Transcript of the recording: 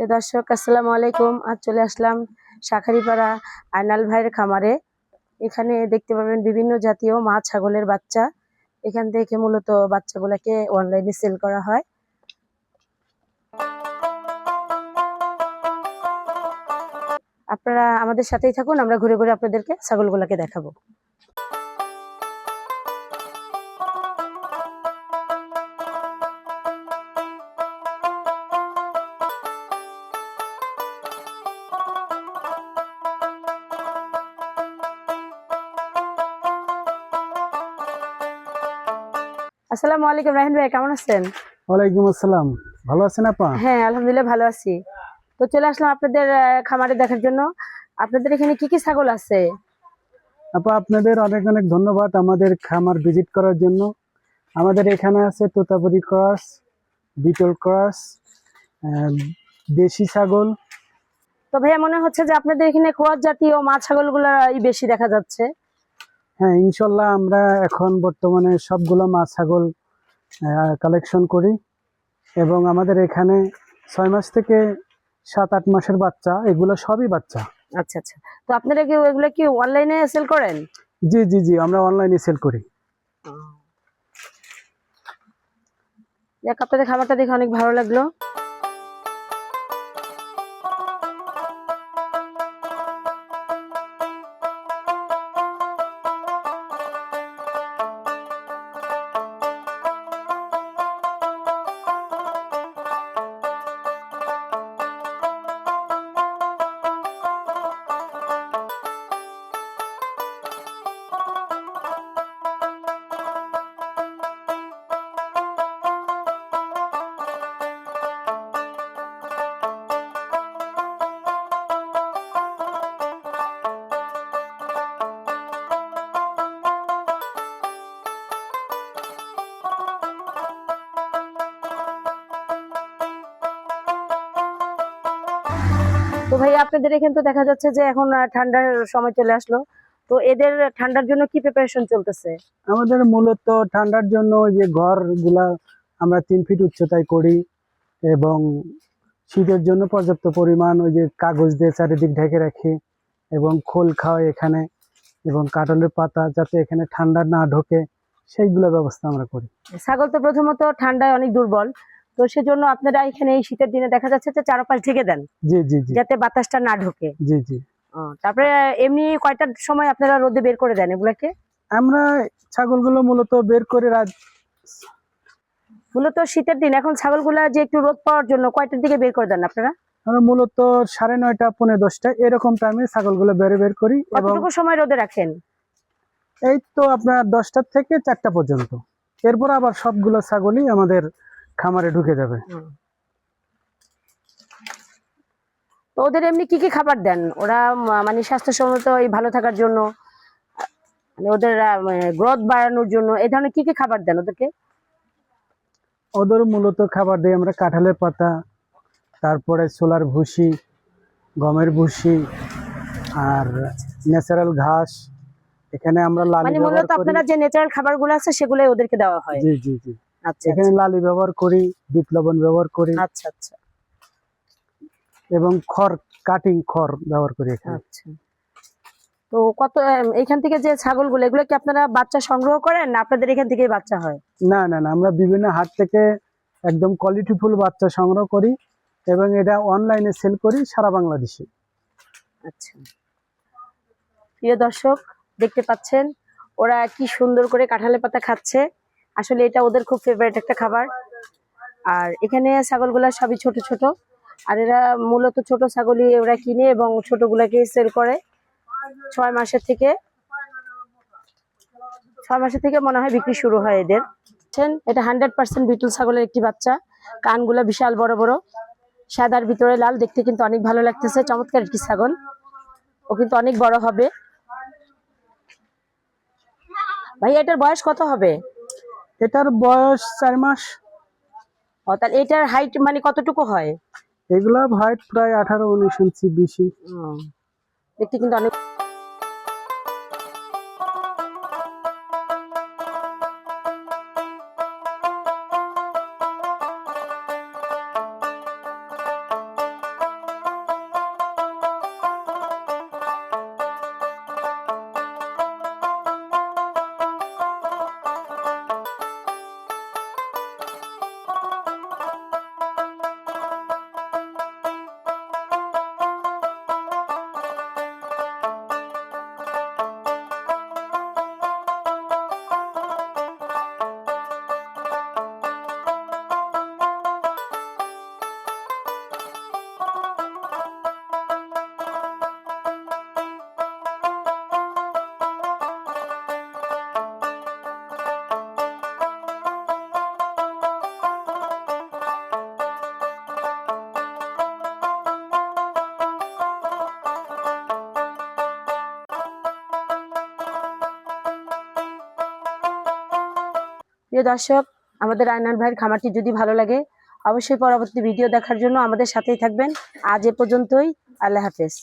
প্রিয় দর্শক, আসসালামু আলাইকুম। আজ চলে আসলাম শাখারিপাড়া আয়নাল ভাইয়ের খামারে। এখানে দেখতে পাবেন বিভিন্ন জাতীয় মা ছাগলের বাচ্চা। এখান থেকে মূলত বাচ্চাগুলোকে অনলাইনে সেল করা হয়। আপনারা আমাদের সাথেই থাকুন, আমরা ঘুরে ঘুরে আপনাদেরকে ছাগলগুলোকে দেখাবো। আসসালামু আলাইকুম রাহিন ভাই কেমন আছেন? ওয়ালাইকুম আসসালাম। ভালো আছেন আপা? হ্যাঁ আলহামদুলিল্লাহ ভালো আছি। তো চলে আসলাম আপনাদের খামারে দেখার জন্য। আপনাদের এখানে কি কি ছাগল আছে? আপা আপনাদের অনেক অনেক ধন্যবাদ আমাদের খামার ভিজিট করার জন্য। আমাদের এখানে আছে তোতাপুরি ক্রস বিটল ক্রস দেশি ছাগল। তো ভাইয়া মনে হচ্ছে যে আপনাদের এখানে ক্রস জাতীয় মা ছাগলগুলাই বেশি দেখা যাচ্ছে। হ্যাঁ ইনশাল্লাহ আমরা এখন বর্তমানে সবগুলো মাছ ছাগল কালেকশন করি। এবং আমাদের এখানে ছয় মাস থেকে সাত আট মাসের বাচ্চা এগুলো সবই বাচ্চা। আচ্ছা আচ্ছা। তো আপনারা কি এগুলো কি অনলাইনে সেল করেন? জি জি জি আমরা অনলাইনে সেল করি। যাক আপনাদের খাবারটা দেখে অনেক ভালো লাগল। তো ভাই আপনাদের এখানে তো দেখা যাচ্ছে যে এখন ঠান্ডার সময় চলে আসলো। তো এদের ঠান্ডার জন্য কি প্রিপারেশন চলতেছে? আমাদের মূলত ঠান্ডার জন্য ওই যে ঘরগুলা আমরা তিন ফিট উচ্চতায় করি এবং শীতের জন্য পর্যাপ্ত পরিমাণ ওই যে কাগজ দিয়ে চারিদিক ঢেকে রাখি এবং খোল খাওয়াই এখানে এবং কাঁঠালের পাতা যাতে এখানে ঠান্ডা না ঢোকে সেইগুলো ব্যবস্থা আমরা করি। ছাগল তো প্রথমত ঠান্ডায় অনেক দুর্বল। তো সেজন্য আপনারা এখানে এই শীতের দিনে দেখা যাচ্ছে যে চারপাশ ঢেকে দেন। জি জি যাতে বাতাসটা না ঢোকে। জি জি। তারপরে এমনি কয়টার সময় আপনারা রোদে বের করে দেন এগুলাকে? আমরা ছাগলগুলো মূলত বের করে রাত মূলত শীতের দিন এখন ছাগলগুলা যে একটু রোদ পাওয়ার জন্য কয়টার দিকে বের করে দেন আপনারা? আমরা মূলত সাড়ে নয়টা পনেরো দশটা এরকম টাইমে ছাগলগুলো বের বের করি কতটুকু সময় রোদে রাখেন? এই তো আপনার দশটা থেকে চারটা পর্যন্ত। এরপর আবার সবগুলো ছাগলই আমাদের খামারে ঢুকে যাবে। তো ওদের এমনি কি কি খাবার দেন? ওরা মানে স্বাস্থ্যসম্মত এই ভালো থাকার জন্য মানে ওদের গ্রোথ বাড়ানোর জন্য এই ধরনের কি কি খাবার দেন ওদেরকে? ওদের মূলত খাবার দিই আমরা কাঁঠালের পাতা তারপরে সোলার ভুসি গমের ভুসি আর ন্যাচারাল ঘাস। এখানে আমরা লালি মানে মূলত আপনারা যে ন্যাচারাল খাবারগুলো আছে সেগুলোই ওদেরকে দেওয়া হয়। জি জি জি। এখানে লালি ব্যবহার করি বিট লবণ ব্যবহার করি। আচ্ছা আচ্ছা। এবং খড় কাটিং খড় ব্যবহার করি এখানে। আচ্ছা। তো কত এখান থেকে যে ছাগলগুলো এগুলো কি আপনারা বাচ্চা সংগ্রহ করেন না আপনাদের এখান থেকেই বাচ্চা হয়? না না না আমরা বিভিন্ন হাট থেকে একদম কোয়ালিটিফুল বাচ্চা সংগ্রহ করি এবং এটা অনলাইনে সেল করি সারা বাংলাদেশে। আচ্ছা। প্রিয় দর্শক দেখতে পাচ্ছেন ওরা কি সুন্দর করে কাঁঠালের পাতা খাচ্ছে। আসলে এটা ওদের খুব ফেভারিট একটা খাবার। আর এখানে ছাগলগুলা সবই ছোট ছোট। আর এরা মূলত ছোট ছাগলই ওরা কিনে এবং ছোটগুলাকে সেল করে। ছয় মাসের থেকে, ছয় মাসের থেকে মনে হয় বিক্রি শুরু হয় এদের। এটা হান্ড্রেড পার্সেন্ট বিটুল ছাগলের একটি বাচ্চা। কানগুলা বিশাল বড় বড়। সাদার ভিতরে লাল, দেখতে কিন্তু অনেক ভালো লাগতেছে। চমৎকার একটি ছাগল। ও কিন্তু অনেক বড় হবে। ভাই এটার বয়স কত হবে? এটার বয়স চার মাস। ও তাহলে এটার হাইট মানে কতটুকু হয়? এগুলা হাইট প্রায় আঠারো উনিশ ইঞ্চি বেশি। দেখতে কিন্তু অনেক প্রিয় দর্শক, আমাদের আয়নান ভাইয়ের খামারটি যদি ভালো লাগে, অবশ্যই পরবর্তী ভিডিও দেখার জন্য আমাদের সাথেই থাকবেন। আজ এ পর্যন্তই, আল্লাহ হাফেজ।